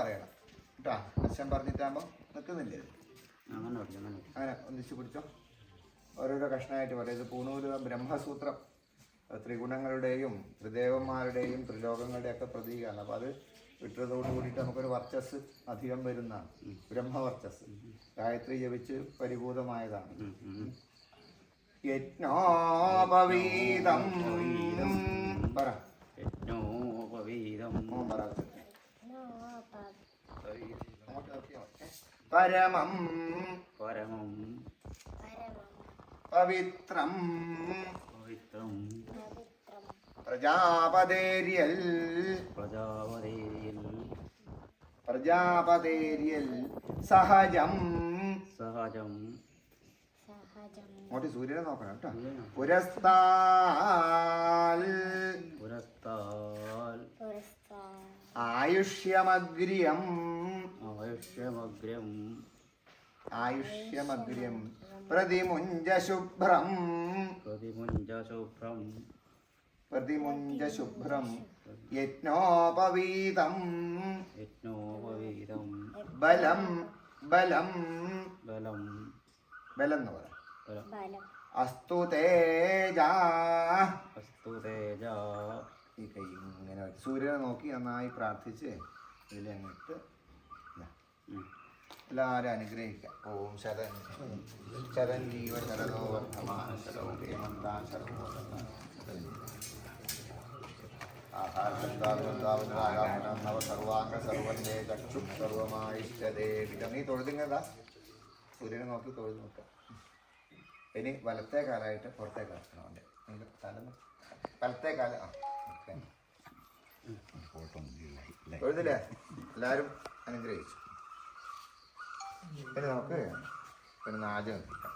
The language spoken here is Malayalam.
പറയണം. കേട്ടോ? അച്ഛൻ പറഞ്ഞിട്ടാകുമ്പോൾ നിൽക്കുന്നില്ലേ? അങ്ങനെ ഒന്നിച്ച് പിടിച്ചോ. ഓരോരോ കഷ്ണമായിട്ട് പറയും. ഇത് പൂണൂര് ബ്രഹ്മസൂത്രം. ത്രിഗുണങ്ങളുടെയും ത്രിദേവന്മാരുടെയും ത്രിലോകങ്ങളുടെയൊക്കെ പ്രതീകമാണ്. അപ്പോൾ അത് വിട്ടതോട് കൂടിയിട്ട് നമുക്കൊരു വർച്ചസ് അധികം വരുന്നതാണ്. ബ്രഹ്മവർച്ചസ്. ഗായത്രി ജപിച്ച് പരിഭൂതമായതാണ്. യജ്ഞോപവീതം. പരമം. പരമം. പവിത്രം. പവിത്രം. പ്രജാപതേര്യൽ. പ്രജാപതേര്യൽ. പ്രജാപതേര്യൽ. സഹജം. സഹജം. അങ്ങോട്ട് സൂര്യനെ നോക്കണം കേട്ടോ. പുരസ്താൽ. ആയുഷ്യമഗ്ര്യം. ആയുഷ്യമഗ്രം ആയുഷ്യമഗ്രം പ്രതിമുഞ്ച ശുഭ്രം പ്രതിമുഞ്ചശുഭ്രം പ്രതിമുഞ്ച ശുഭ്രം യജ്ഞോപവീതം. യജ്ഞോപവീതം. ബലം ബലം. ബലം. ബലം എന്ന് പറയാം. ബലം. അസ്തു തേജ. അസ്തു തേജ. ഈ കൈ ഇങ്ങനെ സൂര്യനെ നോക്കി നന്നായി പ്രാർത്ഥിച്ച് ഇതിലങ്ങോട്ട്. എല്ലാവരും അനുഗ്രഹിക്കാം. ഓം ശരൺ ശരൺ ജീവ ശരതോ വർദ്ധമാന ശരവും ഹേമന്താ ശരോ നവ സർവാംഗ സർവന്റെ ചക്ഷു സർവമായിഷ്ടതേ വിധം. നീ തൊഴുതുങ്ങതാ സൂര്യനെ നോക്കി തൊഴിൽ നോക്കാം. ഇനി വലത്തെ കാലായിട്ട് പുറത്തെ ആക്കണം അവന്റെ വലത്തെ കാല എഴുതില്ലേ തൊഴുതില്ലേ? എല്ലാവരും അനുഗ്രഹിച്ചു. ഇനി നമുക്ക് പിന്നെ നാജം എത്തിക്കാം